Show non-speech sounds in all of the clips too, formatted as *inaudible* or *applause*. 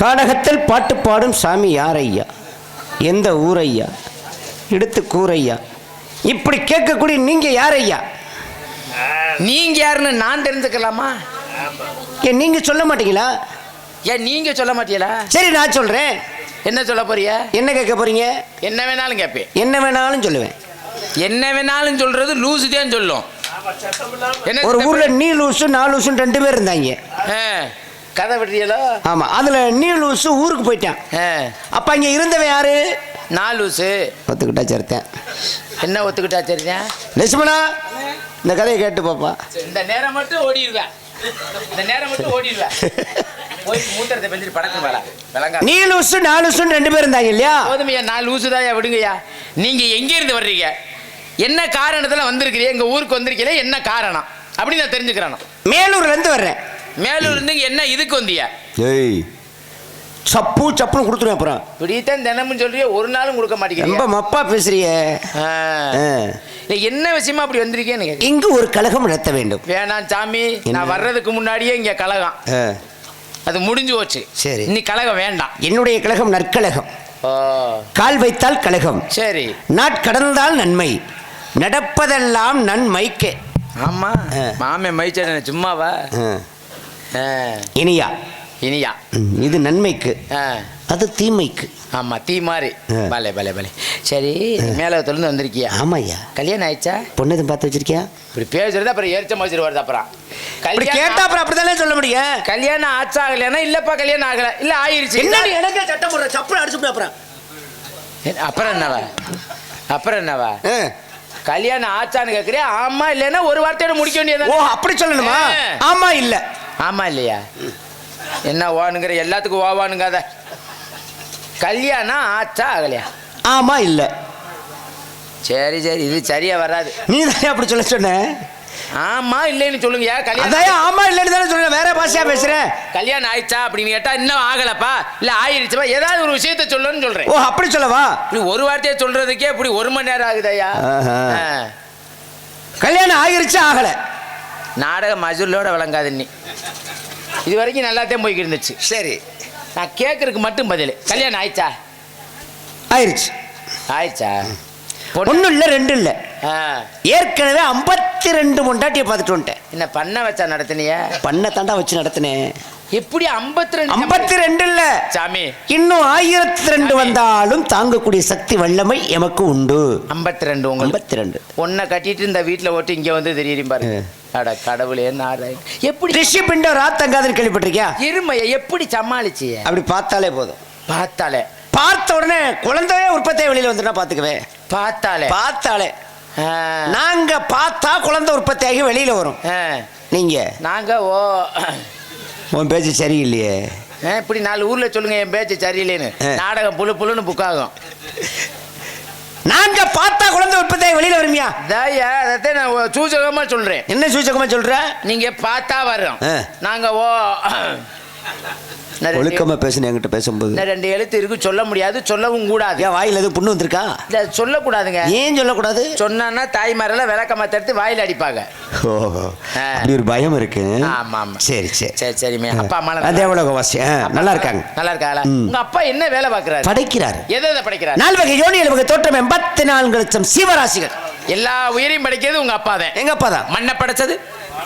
கானகத்தில் பாட்டு பாடும் சாமி யார் ஐயா எந்த ஊர் ஐயா எடுத்து கூரையா? இப்படி கேட்கக்கூடிய நீங்க யார் ஐயா நீங்க யாருன்னு நான் தெரிஞ்சுக்கலாமா? ஏன் நீங்க சொல்ல மாட்டீங்களா? ஏன் நீங்க சொல்ல மாட்டீங்களா? சரி நான் சொல்றேன். என்ன சொல்ல போறிய என்ன கேட்க போறீங்க? என்ன வேணாலும் கேட்பேன். என்ன வேணாலும் சொல்லுவேன். என்ன வேணாலும் சொல்றது லூசு தான் சொல்லும். ஒரு? ஊர்ல நீ லூசு நான் லூசுன்னு ரெண்டு பேர் இருந்தாங்க. கதை விடுறீங்களோ? ஆமா அதுல நீ லூசு ஊருக்கு போயிட்டான். அப்ப அங்க இருந்தவன் யாரு? நான் லூசு ஒத்துக்கிட்டா சேர்த்தேன். என்ன ஒத்துக்கிட்டா சரியா லட்சுமணா இந்த கதையை கேட்டு பாப்பா. இந்த நேரம் மட்டும் ஓடிடுவேன். இந்த நேரம் மட்டும் ஓடிடுவேன். நீ லூசு நான் லூசுன்னு ரெண்டு பேர் இருந்தாங்க இல்லையா? போதுமையா நான் லூசுதாயா விடுங்கய்யா. நீங்க எங்க இருந்து வர்றீங்க? என்ன காரணத்துல வந்திருக்கிறீங்க? எங்க ஊருக்கு வந்திருக்கீங்க என்ன காரணம்? அப்படி நான் தெரிஞ்சுக்கிறேன் மேலூர்ல இருந்து வர்றேன். மேலூர் இருந்து என்ன இதுக்கு வந்தியா? ஏய் சப்பு சப்புன்னு கொடுத்துருவேன் அப்புறம். இப்படித்தான் தினமும் சொல்றிய ஒரு நாளும் கொடுக்க ரொம்ப மாட்டேங்கிறீங்க மப்பா பேசுறியே. ஆ. இல்ல, என்ன விஷயமா அப்படி வந்திருக்கேன்னு கேக்குறேன். இங்கு ஒரு கழகம் நடத்த வேண்டும். வேணாம் சாமி என்ன? நான் வர்றதுக்கு முன்னாடியே இங்க கலகம் ஆ. அது முடிஞ்சு போச்சு. சரி. இன்னி கலகம் வேண்டாம். என்னுடைய கழகம் நற்கழகம். ஓ கால் வைத்தால் கழகம். சரி. நாட்கடந்தால் நன்மை. நடப்பதெல்லாம் நன்மைக்கே. ஆமா. ஆ. மாமே மைச்சேன் சும்மாவா? ஆ. இனியா. இனியா. இது நன்மைக்கு. அது தீமைக்கு. ஆமா தீ மாதிரி. பலே பலே பலே. சரி மேலத்திலிருந்து வந்திருக்கியா? ஆமாய்யா. கல்யாணம் ஆயிடுச்சா? பொண்ணு எதுவும் பார்த்து வச்சிருக்கியா? இப்படி பேசுறது அப்புறம் எரிச்ச மாதிரி வருது அப்புறம். கேட்டா அப்புறம் அப்படித்தானே சொல்ல முடியும்? கல்யாணம் ஆச்சா ஆகலைன்னா இல்லப்பா கல்யாணம் ஆகல. இல்ல ஆயிருச்சு. என்னடி எனக்கு சட்டம் போடுற? சப்புல அடிச்சு அப்புறம். என்ன- அப்புறம் என்னவா? அப்புறம் என்னவா. கல்யாணம் ஆச்சான்னு கேக்குறியா? ஆமா இல்லைன்னா ஒரு வார்த்தையோட முடிக்க ஓ வேண்டியது அப்படி சொல்லணுமா. ஆமா இல்ல. ஆமா இல்லையா? என்ன ஓனுங்கிற எல்லாத்துக்கும் ஓவானுங்காத கல்யாணம் ஆச்சா ஆகலையா? ஆமா இல்ல. சரி சரி இது சரியா வராது. நீ தானே அப்படி சொல்ல சொன்ன? ஆமா இல்லைன்னு சொல்லுங்க. கல்யாணம் ஆமா இல்லைன்னு தானே சொல்ல வேற பாஷையா பேசுறேன் கல்யாணம் ஆயிடுச்சா அப்படின்னு கேட்டா இன்னும் ஆகலப்பா. இல்ல ஆயிருச்சுப்பா ஏதாவது ஒரு விஷயத்த சொல்லணும்னு சொல்றேன். ஓ அப்படி சொல்லவா? இப்படி ஒரு வார்த்தையை சொல்றதுக்கே இப்படி ஒரு மணி நேரம் ஆகுதையா. கல்யாணம் ஆகிருச்சு ஆகல? நாடக மஜூர்லோட விளங்காது நீ. இது வரைக்கும் நல்லாத்தான் போய்க்கு இருந்துச்சு. சரி. நான் கேட்கறதுக்கு மட்டும் பதில். கல்யாணம் ஆயிடுச்சா? ஆயிடுச்சா. பொண்ணு ஒன்றும் இல்லை ரெண்டு இல்லை. ஏற்கனவே ஐம்பத்தி ரெண்டு பொண்டாட்டியை பார்த்துட்டு வந்துட்டேன். என்ன பண்ண வச்சா நடத்தினிய? பண்ணை தாண்டா வச்சு நடத்தினேன். எப்படி ஐம்பத்தி ரெண்டு ஐம்பத்தி ரெண்டு இல்ல. சாமி. இன்னும் ஆயிரத்தி ரெண்டு வந்தாலும் தாங்கக்கூடிய சக்தி வல்லமை எமக்கு உண்டு. ஐம்பத்தி ரெண்டு உங்களுக்கு. ஐம்பத்தி ரெண்டு ஒன்றை கட்டிட்டு இந்த வீட்டில் ஓட்டு இங்கே வந்து தெரியும் பாருங்க அட கடவுளே நாராயண். எப்படி? ரிஷி பிண்டம் ராத்தங்காதுன்னு கேள்விப்பட்டிருக்கியா? இருமைய எப்படி சமாளிச்சிய? அப்படி பார்த்தாலே போதும். பார்த்தாலே. பார்த்த உடனே குழந்தையே உற்பத்தியை வெளியில வந்துட்டா பாத்துக்கவே பார்த்தாலே. பார்த்தாலே. நாங்க பார்த்தா குழந்தை உற்பத்தியாகி வெளியில வரும். நீங்க? நாங்க ஓ உன் பேச்சு சரியில்லையே. இப்படி நாலு ஊர்ல சொல்லுங்க என் பேச்சு சரியில்லைன்னு. நாடகம் புழு புழுன்னு புக்காகும் நாங்க பார்த்தா குழந்தை உற்பத்தியாகி வெளியில வருமியா? தாயா அதைத்தான் நான் ஒ- சூசகமா சொல்றேன். என்ன சூச்சகமா சொல்ற? நீங்க பார்த்தா வர்றோம். நாங்க ஓ ஒழுக்கமா பேசுன என்கிட்ட பேசும்போது. ரெண்டு எழுத்து இருக்கு சொல்ல முடியாது சொல்லவும் கூடாது. ஏன் வாயில எதுவும் புண்ணு வந்திருக்கா? இல்ல, சொல்லக்கூடாதுங்க. ஏன் சொல்லக்கூடாது? சொன்னா தாய்மாரெல்லாம் விளக்கமாத்த எடுத்து வாயில அடிப்பாங்க. ஓஹோ. அப்படி ஒரு பயம் இருக்கு. ஆமா ஆமா. சரி சரி. சரி சரிமே அப்பா அம்மா எவ்வளவு வாசி நல்லா இருக்காங்க. நல்லா இருக்காங்களா. உங்க அப்பா என்ன வேலை பாக்குறாரு படைக்கிறாரு. எதை எதை படைக்கிறாரு? நால் வகை யோனியில் வகை தோற்றம் எண்பத்தி நான்கு லட்சம் சீவராசிகள். எல்லா உயிரையும் படைக்கிறது உங்க அப்பா தான் எங்க அப்பா தான் மண்ணை படைச்சது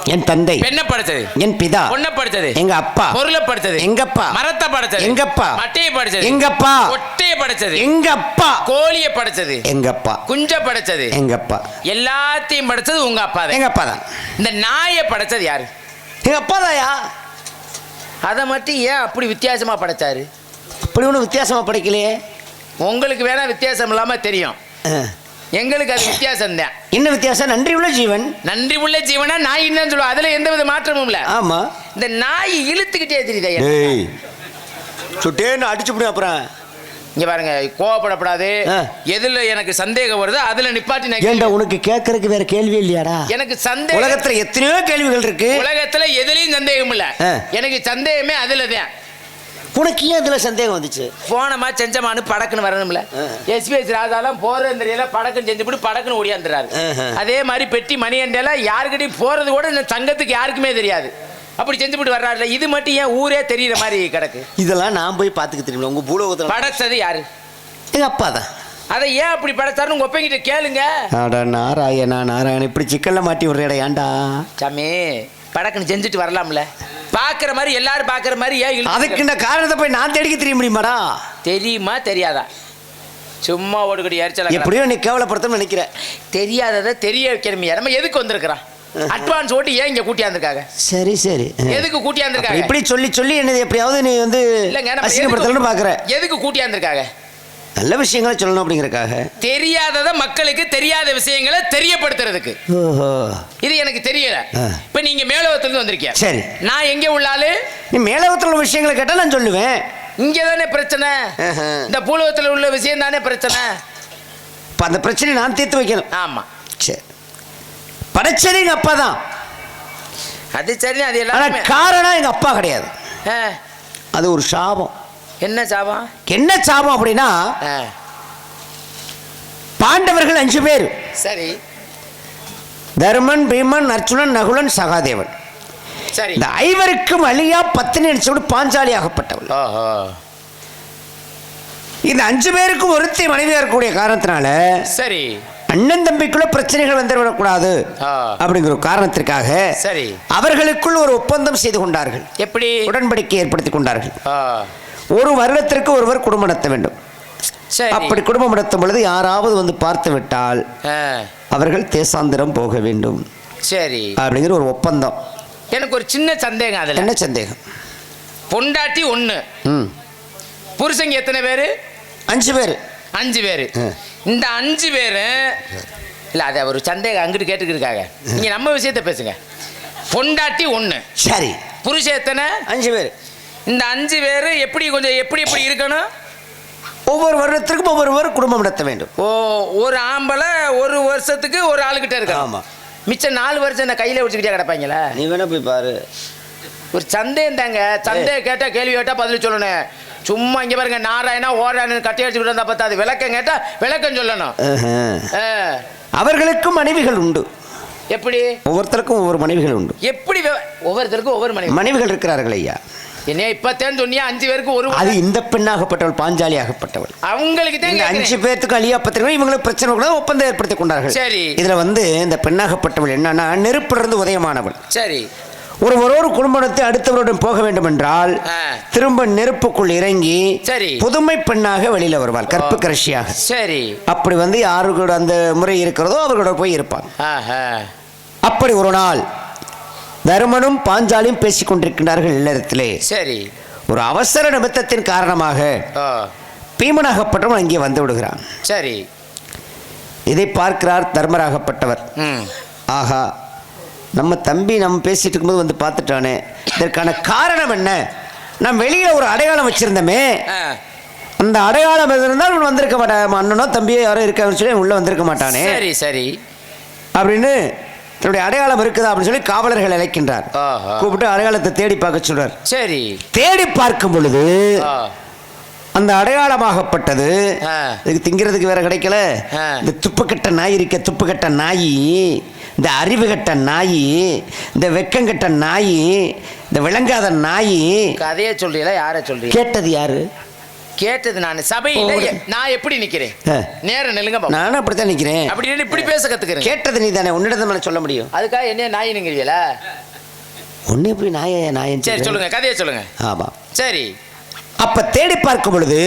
என் தந்தை பெண்ணை படைச்சது. என் பிதா பொண்ணை படைச்சது. எங்க அப்பா பொருளை படைச்சது. எங்கப்பா மரத்தை படைச்சது. எங்கப்பா மட்டையை படைச்சது. எங்கப்பா ஒட்டையை படைச்சது. எங்க அப்பா கோழியை படைச்சது. எங்கப்பா குஞ்ச படைச்சது. எங்க அப்பா எல்லாத்தையும் படைச்சது உங்க அப்பா தான். எங்க அப்பா தான். இந்த நாயை படைச்சது யாரு? எங்க அப்பா தாயா? அதை மட்டும் ஏன் அப்படி வித்தியாசமா படைச்சாரு? இப்படி ஒன்றும் வித்தியாசமா படைக்கலையே. உங்களுக்கு வேணா வித்தியாசம் இல்லாம தெரியும். ஆ. எங்களுக்கு அது வித்தியாசம் தான் என்ன வித்தியாசம்? நன்றி உள்ள ஜீவன். நன்றி உள்ள ஜீவனா நாய் தான் சொல்லுவோம் அதுல எந்த வித மாற்றமும் இல்ல. ஆமா. இந்த நாய் இழுத்துக்கிட்டே தெரியுதா சுட்டேன்னு அடிச்சு விடு அப்புறம். இங்க பாருங்க கோவப்படப்படாது. எதுல எனக்கு சந்தேகம் வருதோ அதுல நிப்பாட்டி கேள்வி- உனக்கு கேட்கறதுக்கு வேற கேள்வி இல்லையாடா? எனக்கு சந்தேகம். உலகத்துல எத்தனையோ கேள்விகள் இருக்கு. உலகத்துல எதுலயும் சந்தேகம் இல்ல. எனக்கு சந்தேகமே அதுல தான் உனக்கு ஏன் இதுல சந்தேகம் வந்துச்சு? போனமா செஞ்சமானு படக்குன்னு வரணும்ல. எஸ்பிஎஸ் ராஜாலாம் போறது தெரியல படக்குன்னு செஞ்சுபிட்டு படக்குன்னு ஓடியாந்துறாரு. அதே மாதிரி பெட்டி மணி அண்டையில யாருக்கிட்டையும் போறது கூட இந்த சங்கத்துக்கு யாருக்குமே தெரியாது. அப்படி செஞ்சுபிட்டு வர்றாருல இது மட்டும் ஏன் ஊரே தெரியுற மாதிரி கிடக்கு? இதெல்லாம் நான் போய் பார்த்துக்க தெரியுமா உங்க பூலோகத்தில் படைச்சது யாரு? எங்க அப்பா தான். அதை ஏன் அப்படி படைச்சாருன்னு உங்க ஒப்பங்கிட்ட கேளுங்க. அட நாராயணா நாராயணன் இப்படி சிக்கல்ல மாட்டி விடுறேடா ஏன்டா? சாமி படக்குன்னு செஞ்சுட்டு வரலாம்ல. பாக்குற மாதிரி எல்லாரும் பாக்குற மாதிரி ஏன் இழுத்து அதுக்கு இந்த காரணத்தை போய் நான் தேடிக்க தெரிய முடியுமாடா? தெரியுமா? தெரியாதா? சும்மா ஓடுகடி எரிச்சல எப்படியோ நீ கேவலப்படுத்தணும்னு நினைக்கிறேன் தெரியாததை தெரிய வைக்கணுமே. நம்ம எதுக்கு வந்திருக்கிறான் அட்வான்ஸ் ஓட்டு ஏன் இங்க கூட்டியாந்துருக்காங்க சரி சரி. எதுக்கு கூட்டியாந்துருக்காங்க இப்படி சொல்லி சொல்லி என்னது எப்படியாவது நீ வந்து இல்லங்க நம்ம அசிங்கப்படுத்தணும்னு எதுக்கு- பாக்குற எதுக்கு கூட்டியாந்துருக்காங்க நல்ல விஷயங்களை சொல்லணும் அப்படிங்கறக்காக தெரியாததை மக்களுக்கு தெரியாத விஷயங்களை தெரியப்படுத்துறதுக்கு. ஓஹோ. இது எனக்கு தெரியல. இப்ப நீங்க மேலவத்திலிருந்து வந்திருக்கீங்க சரி. நான் எங்க உள்ள ஆளு? நீ மேலவத்தில் உள்ள விஷயங்களை கேட்டா நான் சொல்லுவேன். இங்க தானே பிரச்சனை. இந்த பூலகத்துல உள்ள விஷயம் தானே பிரச்சனை. இப்போ அந்த பிரச்சனையை நான் தீர்த்து வைக்கணும். ஆமா. சரி. படைச்சது எங்க அப்பா தான். அது சரி அது எல்லாமே. காரணம் எங்க அப்பா கிடையாது. அது ஒரு சாபம். என்ன சாபம்? என்ன சாபம் அப்படின்னா பாண்டவர்கள் அஞ்சு பேர். சரி. தர்மன் பீமன் அர்ச்சுனன் நகுலன் சகாதேவன். சரி. இந்த ஐவருக்கும் அழியா பத்தினி நினைச்சோடு பாஞ்சாலி ஆகப்பட்டவள் இந்த அஞ்சு பேருக்கும் ஒருத்தி மனைவியா இருக்கக்கூடிய காரணத்தினால சரி. அண்ணன் தம்பிக்குள்ள பிரச்சனைகள் வந்துவிடக்கூடாது. அப்படிங்கிற காரணத்திற்காக சரி. அவர்களுக்குள் ஒரு ஒப்பந்தம் செய்து கொண்டார்கள். எப்படி? உடன்படிக்கை ஏற்படுத்தி கொண்டார்கள். ஒரு வருடத்திற்கு ஒருவர் குடும்பம் நடத்த வேண்டும். சரி. அப்படி குடும்பம் நடத்தும் பொழுது யாராவது வந்து பார்த்து விட்டால் அவர்கள் தேசாந்திரம் போக வேண்டும். சரி. அப்படிங்கிற ஒரு ஒப்பந்தம். எனக்கு ஒரு சின்ன சந்தேகம் அதுல. என்ன சந்தேகம்? பொண்டாட்டி ம். புருஷங்க எத்தனை பேரு? அஞ்சு பேர். அஞ்சு பேரு. இந்த அஞ்சு பேரு இல்ல அது ஒரு சந்தேகம் அங்கிட்டு கேட்டுக்கிருக்காங்க. நீங்க நம்ம விஷயத்த பேசுங்க. பொண்டாட்டி ஒண்ணு. சரி. புருஷன் எத்தனை? அஞ்சு பேர். இந்த அஞ்சு பேரு எப்படி கொஞ்சம் எப்படி எப்படி இருக்கணும்? ஒவ்வொரு வருடத்திற்கும் ஒவ்வொருவர் குடும்பம் நடத்த வேண்டும். ஓ ஒரு ஆம்பளை ஒரு வருஷத்துக்கு ஒரு ஆளுகிட்ட இருக்கணும். ஆமா. மிச்சம் நாலு வருஷம் இந்த கையில வச்சுக்கிட்டே கிடப்பாங்களா? நீ வேணா போய் பாரு. ஒரு சந்தேகம் தாங்க. சந்தேகம் கேட்டா கேள்வி கேட்டா பதில் சொல்லணும். சும்மா இங்க பாருங்க நாராயணா ஓராயணன் கட்டி அடிச்சுக்கிட்டு இருந்தா பத்தாது விளக்கம் கேட்டா விளக்கம் சொல்லணும். அவர்களுக்கும் மனைவிகள் உண்டு. எப்படி? ஒவ்வொருத்தருக்கும் ஒவ்வொரு மனைவிகள் உண்டு. எப்படி விவ- ஒவ்வொருத்தருக்கும் ஒவ்வொரு மனைவி. மனைவிகள் இருக்கிறார்கள் ஐயா. என்ன இப்பத்தேன்னு சொன்னியா அஞ்சு பேருக்கு ஒரு அது இந்த பெண்ணாகப்பட்டவள் பாஞ்சாலி ஆகப்பட்டவள். அவங்களுக்கு தான் இந்த அஞ்சு. பேர்த்துக்கு அழியா பத்திரிகை இவங்களுக்கு பிரச்சனை கூட ஒப்பந்தம் ஏற்படுத்தி கொண்டார்கள். சரி. இதுல வந்து இந்த பெண்ணாகப்பட்டவள் என்னன்னா நெருப்பிலிருந்து உதயமானவள். சரி. ஒருவரோடு குடும்பத்தை அடுத்தவருடன் போக வேண்டும் என்றால். திரும்ப நெருப்புக்குள் இறங்கி சரி. புதுமை பெண்ணாக வெளியில வருவாள் கற்பு கரசியாக சரி. அப்படி வந்து யாரு கூட அந்த முறை இருக்கிறதோ அவர்களோட போய் இருப்பாங்க. அப்படி ஒரு நாள் தருமனும் பாஞ்சாலியும் பேசிக் கொண்டிருக்கின்றார்கள் இல்லறத்திலே. சரி. ஒரு அவசர நிமித்தத்தின் காரணமாக பீமனாகப்பட்டவன் அங்கே வந்து விடுகிறான். சரி. இதை பார்க்கிறார் தர்மராகப்பட்டவர். ஆஹா நம்ம தம்பி நம்ம பேசிட்டு இருக்கும்போது வந்து பார்த்துட்டானே இதற்கான காரணம் என்ன? நாம் வெளியில ஒரு அடையாளம் வச்சிருந்தோமே. அந்த அடையாளம் இருந்தால் இவன் வந்திருக்க மாட்டான். அண்ணனோ தம்பியோ யாரோ இருக்கான்னு சொல்லி உள்ள வந்திருக்க மாட்டானே. சரி சரி. அப்படின்னு தன்னுடைய அடையாளம் இருக்குதா அப்படின்னு சொல்லி காவலர்கள் அழைக்கின்றார். கூப்பிட்டு அடையாளத்தை தேடி பார்க்க சொல்றார். சரி. தேடி பார்க்கும் பொழுது அந்த அடையாளமாகப்பட்டது. இதுக்கு திங்கிறதுக்கு வேற கிடைக்கல. இந்த துப்புக்கட்ட நாய் இருக்க துப்புக்கட்ட நாய் இந்த அறிவு கட்ட நாய் இந்த வெக்கங்கட்ட நாய் இந்த விளங்காத நாய் கதையை சொல்றீங்களா? யாரை சொல்றீங்க? கேட்டது யாரு? கேட்டது நான். சபையில நான் எப்படி நிக்கிறேன். நேரம் நில்லுங்க. நானும் அப்படித்தான் நிக்கிறேன். அப்படி நின்னு இப்படி பேச கத்துக்கிறேன். கேட்டது நீ தானே உன்னிடம் சொல்ல முடியும். அதுக்காக என்ன நாயினுங்கிறீங்களா? ஒன்னு எப்படி நாய நாயன் சரி சொல்லுங்க கதையை சொல்லுங்க. ஆமா. சரி. அப்ப தேடி பார்க்கும் பொழுது.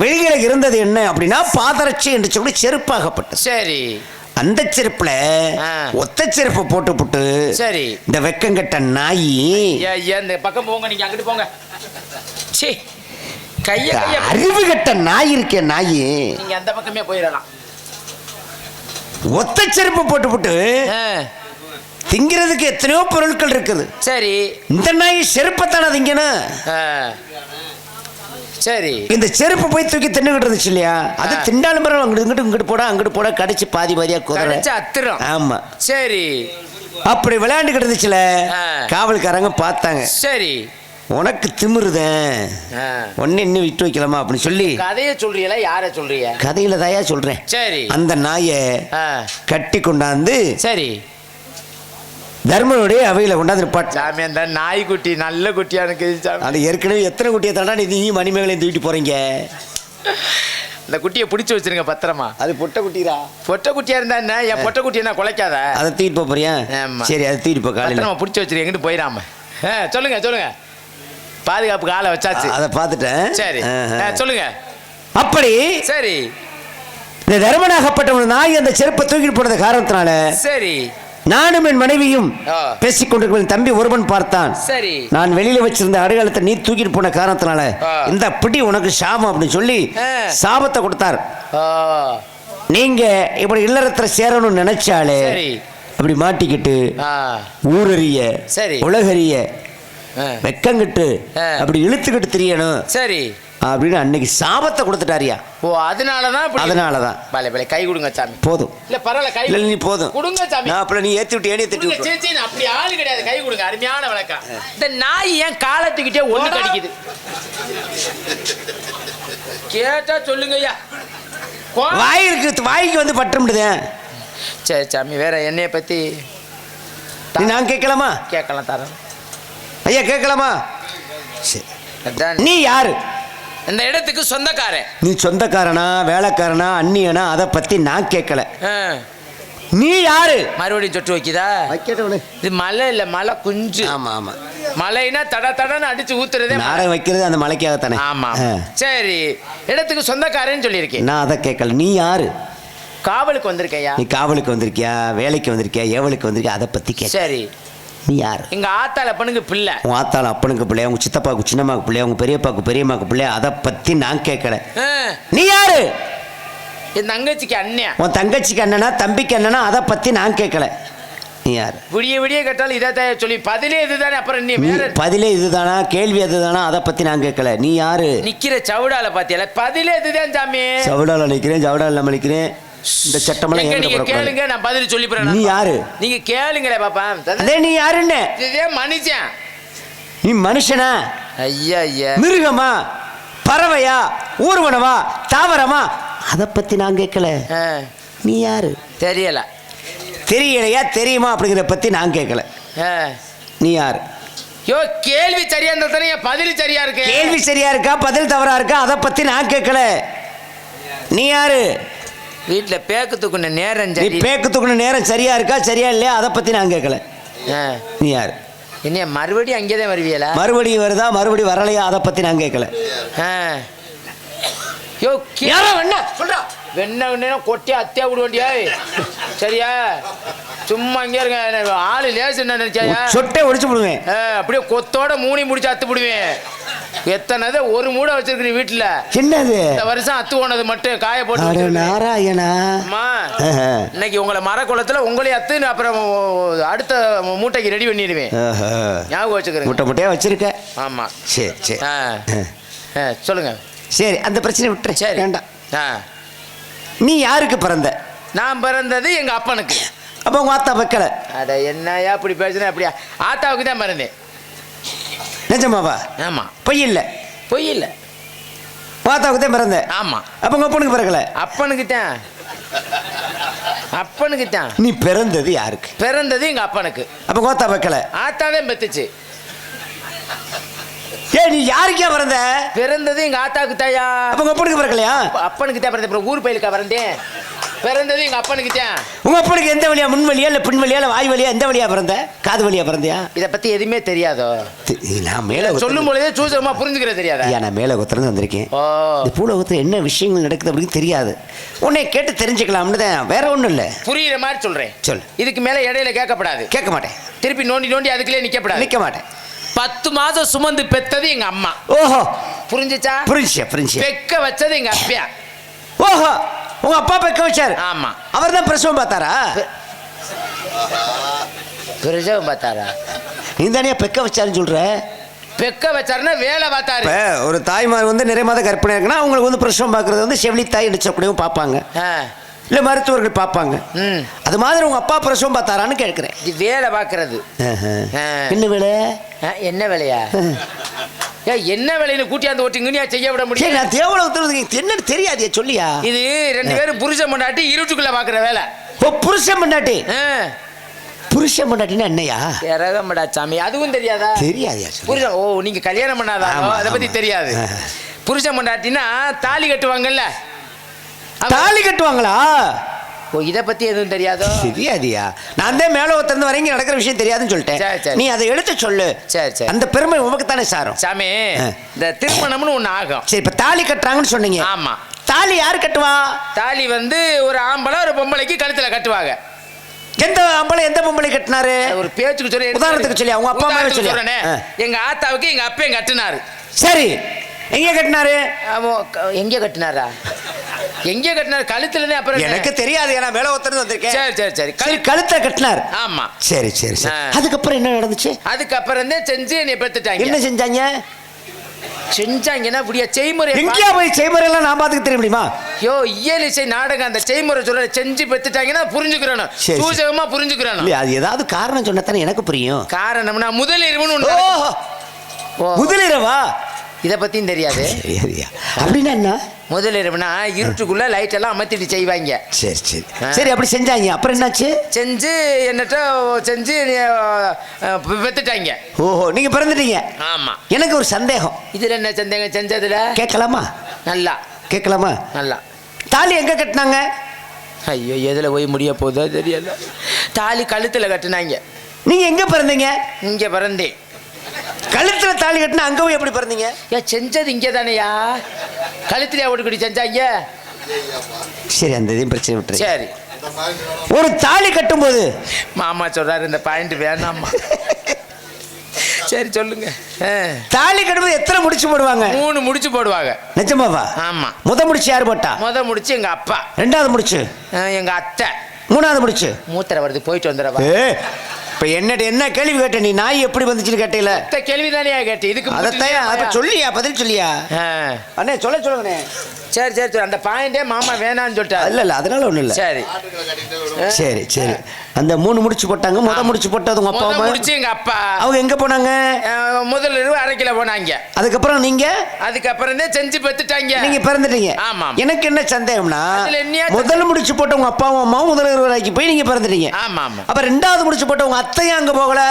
வெளியில இருந்தது என்ன அப்படின்னா பாதரட்சி என்று சொல்லி செருப்பாகப்பட்டது. சரி. அந்த செருப்புல. ஒத்த செருப்பு போட்டு போட்டு சரி. இந்த வெக்கங்கட்ட நாய். இந்த பக்கம் போங்க நீங்க அங்கிட்டு போங்க. சீ கைய அறிவு கட்ட நாய் இருக்கே நாய். நீங்க அந்த பக்கமே போயிடலாம். ஒத்த செருப்பு போட்டு போட்டு திங்கிறதுக்கு எத்தனையோ பொருட்கள் இருக்குது. சரி. இந்த நாய் செருப்பத்தான திங்கணும் ஆ, சரி. இந்த செருப்பு போய் தூக்கி தின்னுகிட்டு இருந்துச்சு இல்லையா? அது. திண்டாலும் பரவாயில்ல அங்கிட்டு இங்கிட்டு இங்கிட்டு போடா அங்கிட்டு போடா கடிச்சு பாதி பாதியா குதிரை அத்திரம். ஆமா. சரி. அப்படி விளையாண்டுக்கிட்டு இருந்துச்சுல. காவல்காரங்க பார்த்தாங்க. சரி. உனக்கு திமிருதேன். ஒன்னு இன்னும் விட்டு வைக்கலாமா அப்படின்னு சொல்லி கதையை சொல்றீங்களா யாரை சொல்றீங்க கதையில தாயா சொல்றேன். சரி. அந்த நாயை கட்டி கொண்டாந்து சரி. தர்மனுடைய அவையில கொண்டாந்து பாட்டு சாமி அந்த நாய்க்குட்டி நல்ல குட்டியா எனக்கு அது ஏற்கனவே எத்தனை குட்டியை தாண்டா நீ மணிமேகலையும் தூக்கிட்டு போறீங்க? இந்த குட்டியை பிடிச்சி வச்சிருங்க பத்திரமா. அது பொட்டை குட்டிரா பொட்டை குட்டியா இருந்தா என்ன? என் பொட்டை குட்டியை நான் குலைக்காத? அதை தூக்கிட்டு போறியா. சரி அதை தூக்கிட்டு போ காலையில். பிடிச்சி வச்சிருக்க எங்கிட்டு போயிடாம. சொல்லுங்க சொல்லுங்க. பாதுகாப்புக்கு ஆளை வச்சாச்சு அதை பார்த்துட்டேன் சரி சொல்லுங்க அப்படி சரி இந்த தர்மனாகப்பட்ட ஒரு நாய் அந்த செருப்பை தூக்கிட்டு போனது காரணத்தினால சரி நானும் என் மனைவியும். பேசிக் தம்பி ஒருவன் பார்த்தான் சரி நான் வெளியில வச்சிருந்த அடையாளத்தை நீ தூக்கிட்டு போன காரணத்தினால. இந்த பிடி உனக்கு சாபம் அப்படின்னு சொல்லி. சாபத்தை கொடுத்தார் நீங்க இப்படி இல்லறத்துல சேரணும்னு நினைச்சாலே. அப்படி மாட்டிக்கிட்டு ஊரறிய சரி. உலகறிய. வெக்கங்கிட்டு. அப்படி இழுத்துக்கிட்டு தெரியணும். சரி. அப்படின்னு அன்னைக்கு சாபத்தை கொடுத்துட்டாரியா. ஓ அதனாலதான் இப்படி- அதனாலதான். பலே பலே கை கொடுங்க சாமி. போதும். இல்ல பரவாயில்ல கை இல்ல நீ போதும். கொடுங்க சாமி. நான் அப்புறம் நீ ஏத்தி விட்டு ஏனே தட்டி விட்டு சீ, சீ, நான் அப்படி ஆளு கிடையாது. கை கொடுங்க அருமையான விளக்கம் இந்த நாய் ஏன் காலை தூக்கிட்டே ஒண்ணு கடிக்குது? கேட்டா சொல்லுங்க ஐயா கோ- வாயிற்கு வாய்க்கு வந்து பட்டும்டுதே சரி சாமி வேற என்னைய பத்தி நீ நான் கேட்கலாமா? கேட்கலாம் தரேன். ஐயா கேட்கலாமா? சரி. நீ யாரு? இந்த இடத்துக்கு சொந்தக்காரன். நீ சொந்தக்காரனா வேலைக்காரனா அண்ணியனா அதை பத்தி நான் கேட்கல. ஆ, நீ யாரு? மறுபடியும் சொட்டு வைக்குதா? இது மலை இல்ல மலை குஞ்சு. ஆமா ஆமா. மலைனா தட தடன்னு அடிச்சு ஊத்துறதே மலை. நாரை வைக்கிறது அந்த மலைக்காகத்தானே. ஆமா ஆ. சரி இடத்துக்கு சொந்தக்காரன்னு சொல்லியிருக்கேன். நான் அதை கேட்கல. நீ யாரு? காவலுக்கு வந்திருக்கையா நீ காவலுக்கு வந்திருக்கியா? வேலைக்கு வந்திருக்கியா? ஏவலுக்கு வந்திருக்கியா? அதை பத்தி சரி. நீ யாரு? எங்க ஆத்தால பண்ணுங்க பிள்ளை. உன் ஆத்தாள் அப்பனுக்கு பிள்ளையா உங்க சித்தப்பாவுக்கு சின்னம்மாக்கு பிள்ளையா உங்க பெரியப்பாக்கு பெரியம்மாக்கு பிள்ளையா அதை பத்தி நான் கேட்கல நீ யாரு? என் தங்கச்சிக்கு அண்ணன். உன் தங்கச்சிக்கு அண்ணனா தம்பிக்கு அண்ணனா அதை பத்தி நான் கேட்கல நீ யாரு? விடிய விடிய கேட்டாலும் இதை தான் சொல்லி பதிலே இதுதானே அப்புறம் நீ வேற பதிலே இதுதானா கேள்வி அதுதானா அதை பத்தி நான் கேட்கல நீ யாரு? நிக்கிற சவுடால பாத்தியல பதிலே இதுதான் சாமி. சவுடால நிக்கிறேன் சவுடால நிக்கிறேன். இந்த சட்டமெல்லாம் எங்க நீங்க கேளுங்க நான் பதில் சொல்லி நீ யாரு? நீங்க கேளுங்களே பாப்பா. அதே நீ யாருன்னு? இதே மனுஷன்? நீ மனுஷனா? ஐயா ஐயா. மிருகமா? பறவையா? ஊர்வனவா தாவரமா? அதை பத்தி நான் கேட்கல நீ யாரு? தெரியல. தெரியலையா தெரியுமா அப்படிங்கிறத பத்தி நான் கேட்கல. நீ யாரு? யோ கேள்வி சரியா இருந்தா தானே பதில் சரியா இருக்கு? கேள்வி சரியா இருக்கா பதில் தவறா இருக்கா அதை பத்தி நான் கேட்கல நீ யாரு? வீட்டுல பேக்கு தூக்குன நேரம் சரி பேக்கு தூக்குன நேரம் சரியா இருக்கா சரியா இல்லையா? அதை பத்தி நான் கேட்கல. நீ யாரு? என்ன மறுபடியும் அங்கேதான் வருவியலா மறுபடியும் வருதா மறுபடியும் வரலையா? அதை பத்தி நான் கேட்கல. ஆ. சொல்றா. வெண்ண வெண்ணா கொட்டி அத்தியா விடுவண்டியா சரியா? சும்மா இங்கே இருங்க. ஆளு லேசு என்ன நினைச்சாயா? சொட்டை ஒடிச்சு விடுவேன் அப்படியே கொத்தோட மூணி முடிச்சு அத்து விடுவேன் எத்தனை ஒரு மூடை வச்சிருக்கு வீட்டுல என்னது? இந்த வருஷம் அத்து போனது மட்டும் காய போட்டு. நாராயணா. இன்னைக்கு உங்களை மரக்குளத்துல உங்களையும் அத்து அப்புறம் அடுத்த மூட்டைக்கு ரெடி பண்ணிடுவேன். ஞாபகம் வச்சுக்கிறேன். முட்டை முட்டையா வச்சிருக்க. ஆமா. சரி சரி சொல்லுங்க. சரி அந்த பிரச்சனை விட்டுரு. சரி. வேண்டாம். ஆ. நீ யாருக்கு பிறந்த? நான் பிறந்தது எங்க அப்பனுக்கு. அப்போ உங்க ஆத்தா வைக்கல. அட என்னையா இப்படி பேசுனேன் அப்படியா? ஆத்தாவுக்கு தான் பிறந்தேன். நிஜமாவா? ஆமா. பொய் இல்ல. பொய் இல்லை. ஆத்தாவுக்கு தான் பிறந்த ஆமா. அப்போ உங்க அப்பனுக்கு பிறக்கல? அப்பனுக்கு தான். அப்பனுக்கு தான். நீ பிறந்தது யாருக்கு? பிறந்தது எங்க அப்பனுக்கு. அப்போ உங்க ஆத்தா வைக்கல? ஆத்தா தான் பெத்துச்சு. ஏ நீ யாருக்கே பிறந்த? பிறந்தது எங்க ஆத்தாவுக்கு தாயா அப்போ அப்பனுக்கு பிறக்கலையா? அப்பனுக்கு தான் பிறந்த ஊர் பயிலுக்கா பிறந்தேன். பிறந்தது எங்க அப்பனுக்கு தான். உங்க அப்பனுக்கு எந்த வழியா முன் வழியா இல்ல பின் வழியா இல்ல வாய் வழியா எந்த வழியா பிறந்த? காது வழியா பிறந்தியா? இதை பத்தி எதுவுமே தெரியாதோ? நான் மேல சொல்லும் பொழுதே சூசகமா புரிஞ்சுக்கிறது தெரியாதா? ஐயா நான் மேல குத்துறது வந்திருக்கேன். இந்த பூலோகத்தில் என்ன விஷயங்கள் நடக்குது அப்படின்னு தெரியாது. உன்னை கேட்டு தெரிஞ்சுக்கலாம்னு தான் வேற ஒன்றும் இல்லை. புரியுற மாதிரி சொல்றேன். சொல்லு. இதுக்கு மேல இடையில கேட்கப்படாது. கேட்க மாட்டேன். திருப்பி நோண்டி நோண்டி அதுக்குள்ளே நிக்கப்படாது நிற்க மாட்டேன். பத்து மாதம் சுமந்து பெத்தது எங்க அம்மா. ஓஹோ. புரிஞ்சுச்சா? புரிஞ்சியா புரிஞ்சியா பெக்க வச்சது எங்க அப்பா. ஓஹோ. உங்க அப்பா பெக்க வச்சார். ஆமா. அவர் தான் பிரசவம் பார்த்தாரா? பிரசவம் பார்த்தாரா? நீ தானே பெக்க வச்சாருன்னு சொல்ற? பெக்க வச்சாருன்னா வேலை பார்த்தாரு. ஒரு தாய்மார் வந்து நிறைய மாத கற்பனை இருக்குன்னா அவங்களுக்கு வந்து பிரசவம் பார்க்கறது வந்து செவிலி தாய் அடிச்சக்கூடியவும் பார்ப்பாங்க. ஆ, இல்லை மருத்துவர்கள் பார்ப்பாங்க. அது மாதிரி உங்க அப்பா பிரசவம் பார்த்தாரான்னு கேட்குறேன். இது வேலை பார்க்கறது. என்ன வேலை? என்ன வேலையா? ஏ என்ன வேலைன்னு கூட்டியாந்து ஓட்டிங்கன்னு செய்ய விட முடியும் நான் தேவலோகத்தில் என்னன்னு தெரியாதே சொல்லியா? இது ரெண்டு பேரும் புருஷன் பண்ணாட்டி இருட்டுக்குள்ள பாக்குற வேலை. ஓ புருஷன் பண்ணாட்டி புருஷன் பண்ணாட்டினா என்னையா? இறகமடா சாமி. அதுவும் தெரியாதா? தெரியாதியா. புருஷன் ஓ நீங்க கல்யாணம் பண்ணாதா? அதை பத்தி ஆமா. தெரியாது. புருஷன் பண்ணாட்டினா தாலி கட்டுவாங்கல்ல. தாலி கட்டுவாங்களா? ஓ இத பத்தி எதுவும் தெரியாதோ? தெரியாதியா? நான் தான் மேல ஒருத்தருந்து வரைக்கும் நடக்கிற விஷயம் தெரியாதுன்னு சொல்லிட்டேன். நீ அதை எடுத்து சொல்லு. சரி, சரி. அந்த பெருமை உமக்கு தானே சாரும். சாமி. இந்த திருமணம்னு ஒண்ணு ஆகும். சரி இப்ப தாலி கட்டுறாங்கன்னு சொன்னீங்க. ஆமா. தாலி யார் கட்டுவா? தாலி வந்து ஒரு ஆம்பளை ஒரு பொம்பளைக்கு கழுத்துல கட்டுவாங்க. எந்த ஆம்பளை எந்த பொம்பளை கட்டினாரு? ஒரு பேச்சுக்கு சொல்லி உதாரணத்துக்கு சொல்லி, அவங்க அப்பா அம்மாவே உதாரணத்துக்கு சொல்லி. சொல்றேனே. ஆ. எங்க ஆத்தாவுக்கு எங்க அப்பையும் கட்டுனாரு. சரி. எங்க கட்டினாரு? எங்க கட்டினாரா? எங்க கட்டினாரு? கழுத்துல இருந்து அப்புறம்? எனக்கு தெரியாது ஏன்னா மேல ஒருத்தருந்து வந்திருக்கேன். சரி சரி சரி. சரி கழு- கழுத்தை கட்டினார். ஆமா. சரி சரி சரி. அதுக்கப்புறம் என்ன நடந்துச்சு? அதுக்கப்புறம் தான் செஞ்சு என்னை பெத்துட்டாங்க. என்ன செஞ்சாங்க? செஞ்சாங்கன்னா இப்படியா செய்முறை எங்கேயா போய் செய்முறையெல்லாம் நான் பார்த்துக்க தெரிய முடியுமா? யோ இயலிசை நாடகம் அந்த செய்முறை சொல்ற செஞ்சு பெத்துட்டாங்கன்னா புரிஞ்சுக்கிறேன். சூசகமா புரிஞ்சுக்கிறேன் அது ஏதாவது காரணம் சொன்னா தானே எனக்கு புரியும். காரணம்னா முதலிரவுன்னு. ஓ, முதலிரவா? இத பத்தியும் தெரியாது அப்படின்னா என்ன? முதலிரவுனா இருட்டுக்குள்ள லைட் எல்லாம் அமர்த்திட்டு செய்வாங்க. சரி சரி. சரி அப்படி செஞ்சாங்க. அப்புறம் என்னாச்சு? செஞ்சு என்னட்ட செஞ்சு பெத்துட்டாங்க ஓஹோ நீங்க பிறந்துட்டீங்க. ஆமா. எனக்கு ஒரு சந்தேகம். இதுல என்ன சந்தேகம்? செஞ்சதுல? கேட்கலாமா? நல்லா. கேட்கலாமா? நல்லா. தாலி எங்க கட்டினாங்க? ஐயோ எதுல போய் முடிய போதோ தெரியல தாலி கழுத்துல கட்டுனாங்க. நீங்க எங்க பிறந்தீங்க? இங்க பிறந்தேன். கழுத்துல தாலி கட்டினா அங்க போய் எப்படி பிறந்தீங்க? ஏன் செஞ்சது இங்கே தானேயா கழுத்துலையா ஓட்டுக்கடி செஞ்சாங்க சரி அந்த இதையும் பிரச்சனை விட்டுரு சரி. ஒரு தாலி கட்டும்போது மாமா சொல்றாரு இந்த பாயிண்ட் வேணாமா சரி சொல்லுங்க. தாலி கட்டும்போது எத்தனை முடிச்சு போடுவாங்க? மூணு முடிச்சு போடுவாங்க. நிஜமாவா? ஆமா. முத முடிச்சு யார் போட்டா? முத முடிச்சு எங்க அப்பா. ரெண்டாவது முடிச்சு? எங்க அத்தை. மூணாவது முடிச்சு? மூத்தரை வருது போயிட்டு வந்துடுறவா ஏ இப்ப என்னட்ட என்ன கேள்வி கேட்ட? நீ நாய் எப்படி வந்துச்சுன்னு கேட்டீல. கேள்விதானே கேட்டு இதுக்கு அதைத்தான் அப்ப சொல்லியா? பதில் சொல்லியா. அண்ணே சொல்ல சொல்லுங்கண்ணே. சரி சரி சரி. அந்த பாயிண்டே மாமா வேணான்னு சொல்லிட்டாரு. இல்ல இல்ல அதனால ஒண்ணும் இல்ல. சரி. சரி சரி. அந்த மூணு முடிச்சு போட்டாங்க. முத முடிச்சு போட்டது உங்க அப்பா அம்மா? முடிச்சு எங்க அப்பா. அவங்க எங்க போனாங்க? ஆ, முதல் இரவு அரை கிலோ போனாங்க. அதுக்கப்புறம் நீங்க? அதுக்கப்புறம் தான் செஞ்சு பெத்துட்டாங்க. நீங்க பிறந்துட்டீங்க. ஆமா. எனக்கு என்ன சந்தேகம்னா முதல்ல முடிச்சு போட்ட உங்க அப்பாவும் அம்மாவும் முதல் இருவராக்கி போய் நீங்க பிறந்துட்டீங்க. ஆமா ஆமா. அப்ப ரெண்டாவது முடிச்சு போட்ட உங்க அத்தையும் அங்க போகல?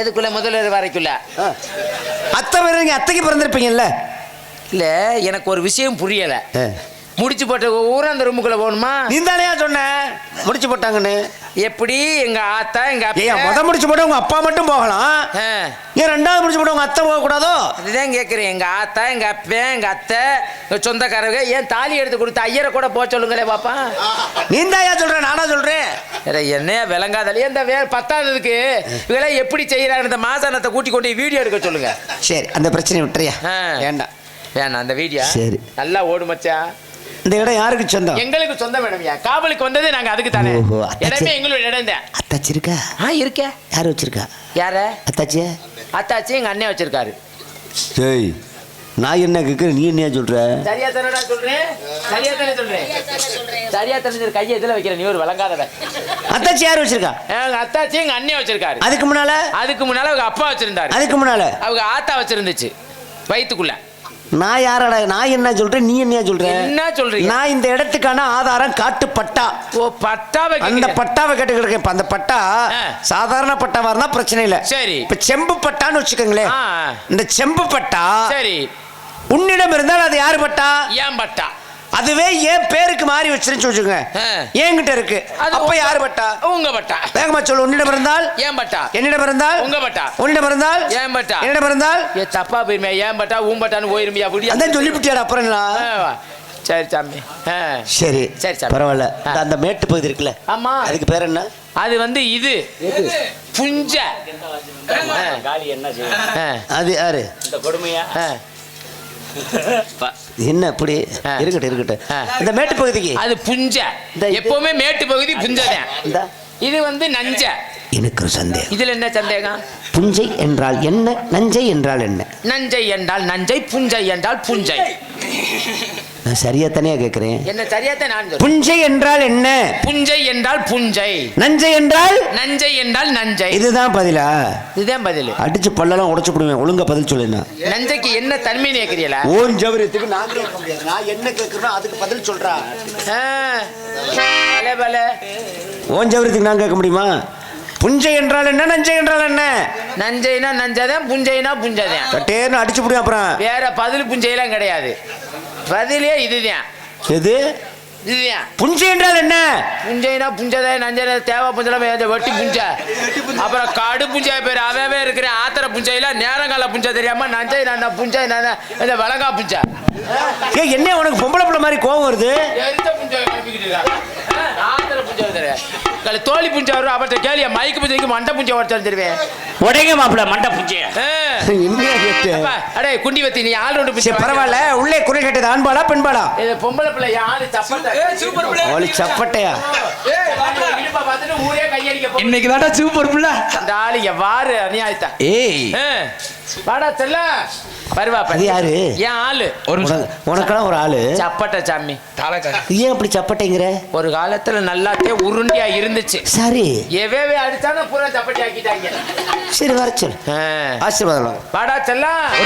எதுக்குள்ள? முதல் வரைக்குள்ள. அத்தை வேற நீங்க அத்தைக்கு பிறந்திருப்பீங்கல்ல? இல்ல எனக்கு ஒரு விஷயம் புரியல. முடிச்சு போட்ட ஊரம் அந்த ரூமுக்குள்ள போகணுமா? நீ தானே சொன்ன? முடிச்சு போட்டாங்கன்னு. எப்படி? எங்க ஆத்தா எங்க அப்பா முத முடிச்சு போட்ட உங்க அப்பா மட்டும் போகலாம். ஏன் ரெண்டாவது முடிச்சு போட்ட உங்க அத்தை போக கூடாதோ அதுதான் கேக்குறேன். எங்க ஆத்தா எங்க அப்பா எங்க அத்தை சொந்தக்காரங்க ஏன் தாலி எடுத்து கொடுத்த ஐயரை கூட போக சொல்லுங்களே பாப்பா. நீ தாயா சொல்ற? நானா சொல்றேன். என்ன விளங்காதலையே இந்த வே பத்தாததுக்கு இவெல்லாம் எப்படி செய்யறாங்க இந்த மாசானத்தை கூட்டி கொண்டு வீடியோ எடுக்க சொல்லுங்க. சரி அந்த பிரச்சனை விட்டுறியா. வேண்டாம். வேணாம் அந்த வீடியோ? சரி. நல்லா ஓடு மச்சான் இந்த இடம் யாருக்கு சொந்தம்? எங்களுக்கு சொந்த மேடம்யா காவலுக்கு வந்ததே நாங்க அதுக்கு தானே. அத்தாச்சி. இடமே எங்களோட இடம் தான். அத்தாச்சி இருக்கா? ஆ இருக்கே. யார் வச்சிருக்கா? யார? அத்தாச்சியா அத்தாச்சி எங்க அண்ணன் வச்சிருக்காரு. சரி நான் என்ன கேட்குறேன் நீ என்ன சொல்ற? சரியா தானடா சொல்றேன் சரியா தானே சொல்றேன் சரியா தானே கையை இதுல வைக்கிற நீ ஒரு விளங்காதவன். அத்தாச்சி யார் வச்சிருக்கா? எங்க அத்தாச்சி எங்க அண்ணன் வச்சிருக்காரு. அதுக்கு முன்னால? அதுக்கு முன்னால அவங்க அப்பா வச்சிருந்தாரு. அதுக்கு முன்னால? அவங்க ஆத்தா வச்சிருந்துச்சு. வயித்துக்குள்ள. நான் யாரடா நான் என்ன சொல்றேன் நீ என்ன சொல்ற என்ன சொல்றீங்க? நான் இந்த இடத்துக்கான ஆதாரம் காட்டு பட்டா ஓ பட்டாவை அந்த. பட்டாவை கேட்டுக்கிட்டு இருக்கேன் இப்ப அந்த பட்டா. சாதாரண பட்டாவா இருந்தா பிரச்சனை இல்ல சரி. இப்ப செம்பு பட்டான்னு வச்சுக்கோங்களேன். இந்த செம்பு பட்டா சரி உன்னிடம் இருந்தால் அது யாரு பட்டா ஏன் பட்டா அதுவே ஏன் பேருக்கு மாறி வச்சிருன்னு வச்சுக்கோங்க. என்கிட்ட இருக்கு. அது அப்ப யாரு பட்டா? உங்க பட்டா. வேகமா சொல்லு உன்னிடம் இருந்தால்? ஏன் பட்டா. என்னிடம் இருந்தால்? உங்க பட்டா. உன்னிடம் இருந்தால்? ஏன் பட்டா. என்னிடம் இருந்தால்? ஏ தப்பா போயிருமே. ஏன் பட்டா ஊம் பட்டான்னு போயிருமியா? அப்படியா அதான் சொல்லிவிட்டியாடா அப்புறம் சரி சாமி ஆ. சரி சரி, சாமி. பரவாயில்ல. அந்த மேட்டு பகுதி இருக்குல்ல. ஆமா. அதுக்கு பேர் என்ன? அது வந்து இது. புஞ்ச. காலி என்ன செய்யும்? ஆ, அது யாரு? இந்த கொடுமையா ஆ. என்ன இப்படி ஆ. இருக்கட்டும் இருக்கட்டும். இந்த மேட்டு பகுதிக்கு. அது புஞ்ச. எப்பவுமே மேட்டு பகுதி புஞ்சதான் இது வந்து நஞ்ச. எனக்கு ஒரு சந்தேகம். இதுல என்ன சந்தேகம்? புஞ்சை என்றால் என்ன? நஞ்சை என்றால் என்ன? நஞ்சை என்றால் நஞ்சை புஞ்சை என்றால் புஞ்சை. நான் சரியா தானே கேட்கிறேன் என்ன சரியாத்தான் நான் சொல்றேன். புஞ்சை என்றால் என்ன? புஞ்சை என்றால் புஞ்சை. நஞ்சை என்றால்? நஞ்சை என்றால் நஞ்சை. இதுதான் பதிலா? இதுதான் பதில். அடிச்சு பல்லெல்லாம் உடைச்சு போடுவேன். ஒழுங்கா பதில் சொல்லுண்ணா. நஞ்சைக்கு என்ன தன்மை கேட்கிறீங்களா ஓன் ஜவரியத்துக்கு நான் கேட்க முடியாது. நான் என்ன கேட்கறேனோ அதுக்கு பதில் சொல்றா. பலே பலே. ஓன் ஜவரியத்துக்கு நான் கேட்க முடியுமா? புஞ்சை என்றால் என்ன? நஞ்சை என்றால் என்ன? நஞ்சைனா நஞ்சதேன் புஞ்சைனா புஞ்சதேன். கட்டேர்னு அடிச்சு முடியும் அப்புறம். வேற பதில் புஞ்சையெல்லாம் கிடையாது. பதிலே இதுதான். எது? இதுதான். புஞ்சை என்றால் என்ன? புஞ்சைனா புஞ்சதை நஞ்சதை தேவை புஞ்சலாம் வெட்டி புஞ்ச. அப்புறம் கடு புஞ்சை பேர்? அவவே இருக்கிறேன் ஆத்திர புஞ்சையில நேரங்கால புஞ்சை தெரியாம நஞ்சை நான் புஞ்சை நான் இந்த விலங்கா புஞ்சை. ஏ என்ன உனக்கு பொம்பளை பிள்ளை மாதிரி கோவம் வருது? எந்த புஞ்சை ஆத்திர புஞ்சை தெரியாது. களி தோழி புஞ்சை வரும் அவர்கிட்ட கேளிய மைக்கு புஞ்சைக்கு மண்டை புஞ்சை ஒருத்தர் தருவேன் உடைங்க மாப்பிள்ள மண்டை *laughs* கேட்டு? அடே குண்டி வத்தி நீ ஆள் ஒன்று சரி பரவாயில்ல உள்ளே குறை கேட்டது ஆண்பாளா பெண்பாளா? இது பொம்பளை பிள்ளை ஆளு தப்பட்ட அவளி சப்பட்டையா. இன்னைக்கு தாண்டா சூப்பர் புள்ள. அந்த ஆளு எவ்வாறு அநியாயத்தான் ஏய். வாடா செல்ல வருவா பாரு. அது யாரு? என் ஆளு. ஒரு நிமிஷம். உனக்கு- உனக்கெல்லாம் ஒரு ஆளு? சப்பட்ட சாமி. தாலக்கா ஏன் அப்படி சப்பட்டைங்கிற? ஒரு காலத்துல நல்லாத்தே உருண்டியா இருந்துச்சு. சரி. எவேவே அடிச்சாலும் பூரா சப்பட்டி ஆக்கிட்டாங்க. சரி வர சொல்லு ஆ. ஆசீர்வாதம் வாடா செல்லம்